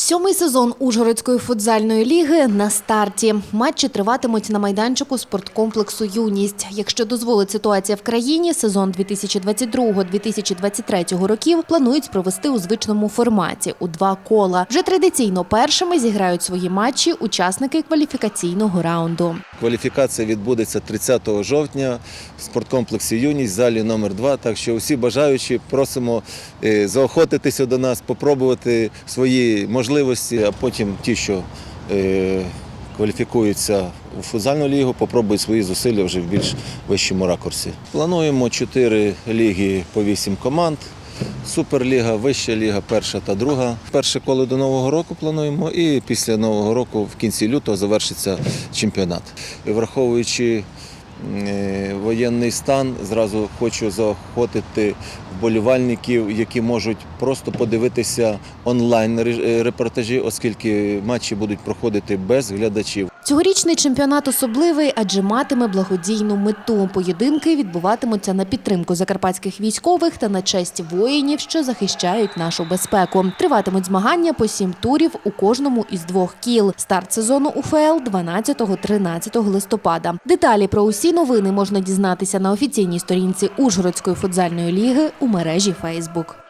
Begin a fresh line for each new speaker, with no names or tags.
Сьомий сезон Ужгородської футзальної ліги на старті. Матчі триватимуть на майданчику спорткомплексу Юність. Якщо дозволить ситуація в країні, сезон 2022-2023 років планують провести у звичному форматі у два кола. Вже традиційно першими зіграють свої матчі учасники кваліфікаційного раунду.
Кваліфікація відбудеться 30 жовтня в спорткомплексі Юність, залі номер 2 Так що усі бажаючі просимо е, заохотитися до нас, попробувати свої можливості, а потім ті, що е, кваліфікуються у футзальну лігу, попробують свої зусилля вже в більш вищому ракурсі. Плануємо 4 ліги по 8 команд. Суперліга, вища ліга, перша та друга. Перше коло до Нового року плануємо, і після Нового року в кінці лютого завершиться чемпіонат. І Враховуючи е, воєнний стан, зразу хочу заохотити вболівальників, які можуть просто подивитися онлайн репортажі, оскільки матчі будуть проходити без глядачів.
Цьогорічний чемпіонат особливий, адже матиме благодійну мету. Поєдинки відбуватимуться на підтримку закарпатських військових та на честь воїнів, що захищають нашу безпеку. Триватимуть змагання по сім турів у кожному із двох кіл. Старт сезону УФЛ 12-13 листопада. Деталі про усі новини можна дізнатися на офіційній сторінці Ужгородської футзальної ліги у мережі Фейсбук.